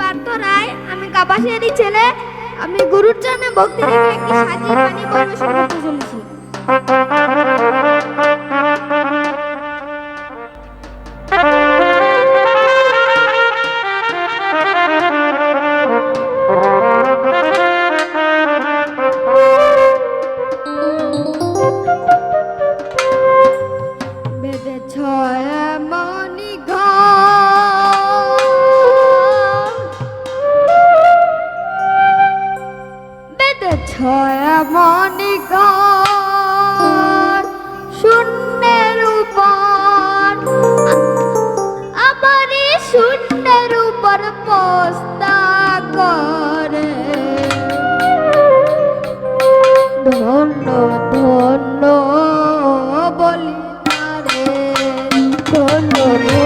পার্থ রায় আমি কাপাসিয়ারি ছেলে। আমি গুরুর জন্য ভক্তি রেখে একটি সাজিয়ে বানিয়ে বলা করতে চলেছি ধন্য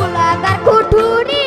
কুলাদার কুঠুরি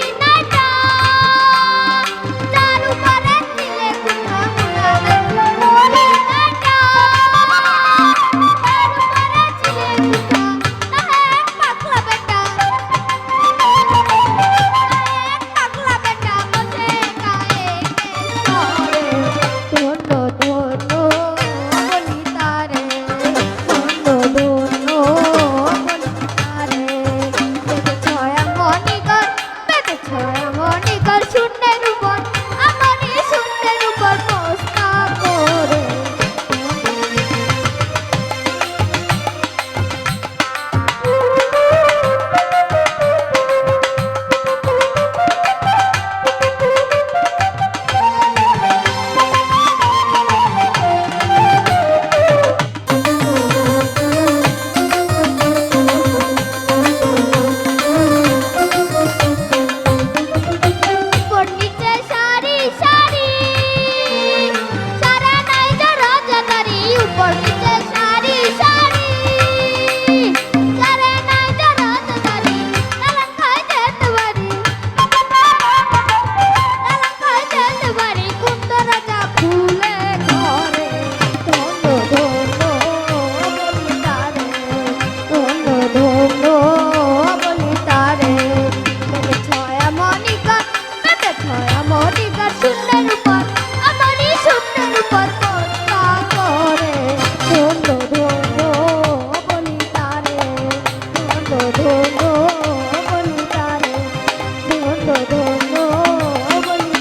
বলি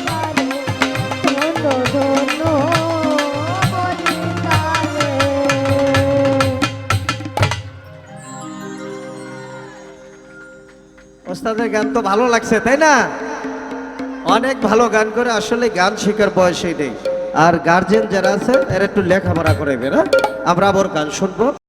তারে ধন্য ধন্য বলি গান তো ভালো লাগছে তাই না? অনেক ভালো গান করে, আসলে গান শেখার বয়সই নেই। আর গার্জেন যারা আছে এরা একটু লেখাপড়া করে বেরা। আমরা আবার গান শুনব।